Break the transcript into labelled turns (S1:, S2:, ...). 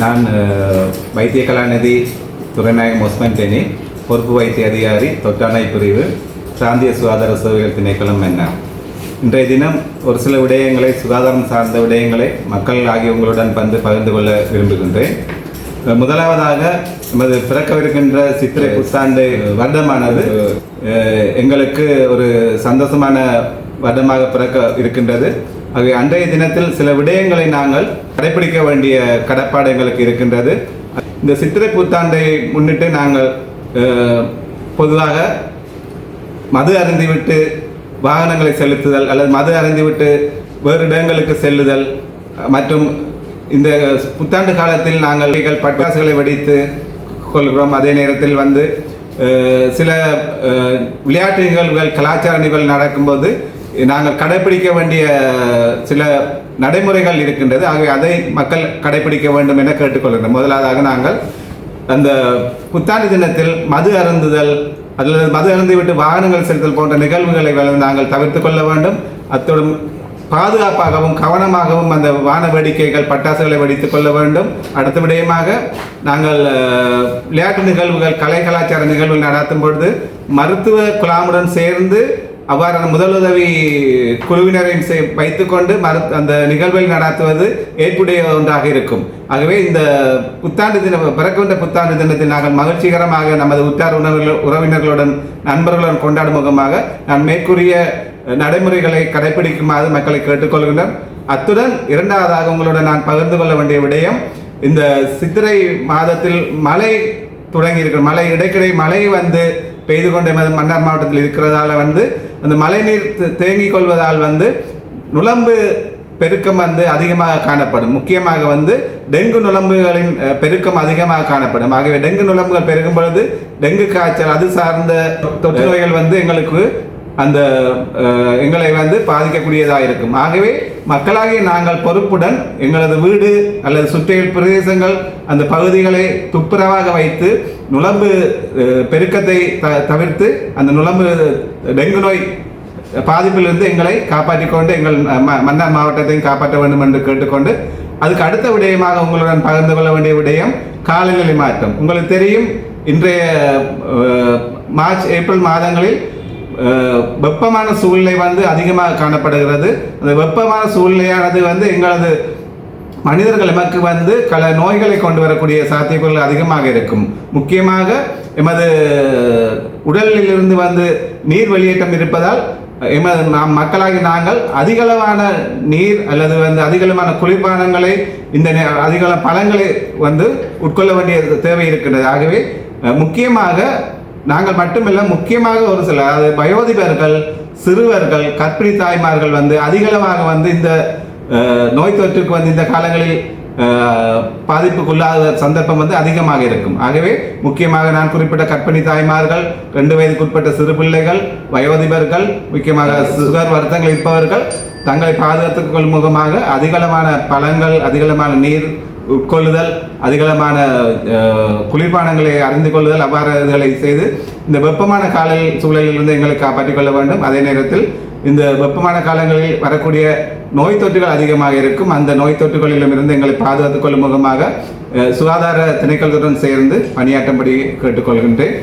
S1: நான் வைத்திய கலாநிதி துரைநாயகம் ஒஸ்மன் டெனி பொறுப்பு வைத்திய அதிகாரி தொட்டானை பிரிவு பிராந்திய சுகாதார சேவைகள் திணைக்களம் என்ன? இன்றைய தினம் ஒரு சில விடயங்களை சுகாதாரம் சார்ந்த விடயங்களை மக்கள் ஆகியவங்களுடன் வந்து பகிர்ந்து கொள்ள விரும்புகின்றேன். முதலாவதாக நமது பிறக்கவிருக்கின்ற சித்திரை புத்தாண்டு வருடமானது எங்களுக்கு ஒரு சந்தோஷமான வருடமாக பிறக்க இருக்கின்றது. ஆகவே அன்றைய தினத்தில் சில விடயங்களை நாங்கள் கடைபிடிக்க வேண்டிய கடப்பாடு எங்களுக்கு இருக்கின்றது. இந்த சித்திரை புத்தாண்டை முன்னிட்டு நாங்கள் பொதுவாக மது அருந்திவிட்டு வாகனங்களை செலுத்துதல் அல்லது மது அருந்திவிட்டு வேறு இடங்களுக்கு செல்லுதல் மற்றும் இந்த புத்தாண்டு காலத்தில் நாங்கள் நீங்கள் பட்டாசுகளை வெடித்து கொள்கிறோம். அதே நேரத்தில் வந்து சில விளையாட்டு நிகழ்வுகள் கலாச்சார நிகழ்வுகள் நடக்கும்போது நாங்கள் கடைபிடிக்க வேண்டிய சில நடைமுறைகள் இருக்கின்றது. ஆகவே அதை மக்கள் கடைபிடிக்க வேண்டும் என கேட்டுக்கொள்கிறோம் முதலாவதாக நாங்கள் அந்த புத்தாண்டு தினத்தில் மது அருந்துதல் அல்லது மது அருந்து விட்டு வாகனங்கள் செலுத்தல் போன்ற நிகழ்வுகளை நாங்கள் தவிர்த்து கொள்ள வேண்டும். அத்துடன் பாதுகாப்பாகவும் கவனமாகவும் அந்த வான வேடிக்கைகள் பட்டாசுகளை வெடித்துக் கொள்ள வேண்டும். அடுத்த விடயமாக நாங்கள் விளையாட்டு நிகழ்வுகள் கலை கலாச்சார நிகழ்வுகள் நடத்தும் பொழுது மருத்துவ குழாமுடன் சேர்ந்து அவ்வாறான முதலுதவி குழுவினரையும் சே- வைத்துக்கொண்டு மரு அந்த நிகழ்வை நடத்துவது ஏற்புடைய ஒன்றாக இருக்கும். ஆகவே இந்த புத்தாண்டு தின பிறக்கின்ற புத்தாண்டு தினத்தில் நாங்கள் மகிழ்ச்சிகரமாக நமது உற்றார் உணவுகள் உறவினர்களுடன் நண்பர்களுடன் கொண்டாடும் முகமாக நான் மேற்கூறிய நடைமுறைகளை கடைபிடிக்குமாறு மக்களை கேட்டுக்கொள்கின்றனர் அத்துடன் இரண்டாவதாக உங்களுடன் நான் பகிர்ந்து கொள்ள வேண்டிய விடயம் இந்த சித்திரை மாதத்தில் மழை தொடங்கி இருக்கிற மழை இடைக்கிடை மழை வந்து பெய்து கொண்ட எமது மன்னார் மாவட்டத்தில் இருக்கிறதால வந்து அந்த மழைநீர் தேங்கிக் கொள்வதால் வந்து நுழம்பு பெருக்கம் வந்து அதிகமாக காணப்படும். முக்கியமாக வந்து டெங்கு நுழம்புகளின் பெருக்கம் அதிகமாக காணப்படும். ஆகவே டெங்கு நுழம்புகள் பெருகும் பொழுது டெங்கு காய்ச்சல் அது சார்ந்த தொற்று நோய்கள் வந்து எங்களுக்கு அந்த எங்களை வந்து பாதிக்கக்கூடியதாக இருக்கும். ஆகவே மக்களாகிய நாங்கள் பொறுப்புடன் எங்களது வீடு அல்லது சுற்றியுள்ள பிரதேசங்கள் அந்த பகுதிகளை துப்புரவாக வைத்து நுழம்பு பெருக்கத்தை த- தவிர்த்து அந்த நுழம்பு டெங்கு நோய் பாதிப்பிலிருந்து எங்களை காப்பாற்றிக்கொண்டு எங்கள் ம- மன்னார் மாவட்டத்தையும் காப்பாற்ற வேண்டும் என்று கேட்டுக்கொண்டு அதுக்கு அடுத்த விடயமாக உங்களுடன் பகிர்ந்து கொள்ள வேண்டிய விடயம் காலநிலை மாற்றம். உங்களுக்கு தெரியும் இன்றைய மார்ச் ஏப்ரல் மாதங்களில் வெப்பமான சூழ்நிலை வந்து அதிகமாக காணப்படுகிறது. அந்த வெப்பமான சூழ்நிலையானது வந்து எங்களது மனிதர்கள் எமக்கு வந்து பல நோய்களை கொண்டு வரக்கூடிய சாத்தியக்கூறுகள் அதிகமாக இருக்கும். முக்கியமாக எமது உடலில் இருந்து வந்து நீர் வெளியேற்றம் இருப்பதால் எமது நாம் மக்களாகி நாங்கள் அதிகளவான நீர் அல்லது வந்து அதிகளவான குளிர்பானங்களை இந்த நே- அதிகள பழங்களை வந்து உட்கொள்ள வேண்டிய தேவை இருக்கின்றது. ஆகவே முக்கியமாக நாங்கள் மட்டுமில்ல முக்கியமாக ஒரு சில அது வயோதிபர்கள் சிறுவர்கள் கற்பிணி தாய்மார்கள் வந்து அதிகளவாக வந்து இந்த நோய் தொற்றுக்கு வந்து இந்த காலங்களில் பாதிப்புக்குள்ளாத சந்தர்ப்பம் வந்து அதிகமாக இருக்கும். ஆகவே முக்கியமாக நான் குறிப்பிட்ட கற்பிணி தாய்மார்கள் ரெண்டு வயதுக்குட்பட்ட சிறு பிள்ளைகள் வயோதிபர்கள் முக்கியமாக சுகர் வருத்தங்கள் இருப்பவர்கள் தங்களை பாதுகாத்துக் கொள்முகமாக முகமாக பழங்கள் அதிகளமான நீர் உட்கொள்ளுதல் அதிகளமான குளிர்பானங்களை அறிந்து கொள்ளுதல் அவ்வாறு இதுகளை செய்து இந்த வெப்பமான கால சூழலிலிருந்து எங்களை காப்பாற்றிக் கொள்ள வேண்டும். அதே நேரத்தில் இந்த வெப்பமான காலங்களில் வரக்கூடிய நோய் தொற்றுகள் அதிகமாக இருக்கும். அந்த நோய் தொற்றுகளிலும் இருந்து எங்களை பாதுகாத்துக் கொள்ளும் முகமாக சுகாதார திணைக்களத்துடன் சேர்ந்து பணியாற்றும்படி கேட்டுக்கொள்கின்றேன்.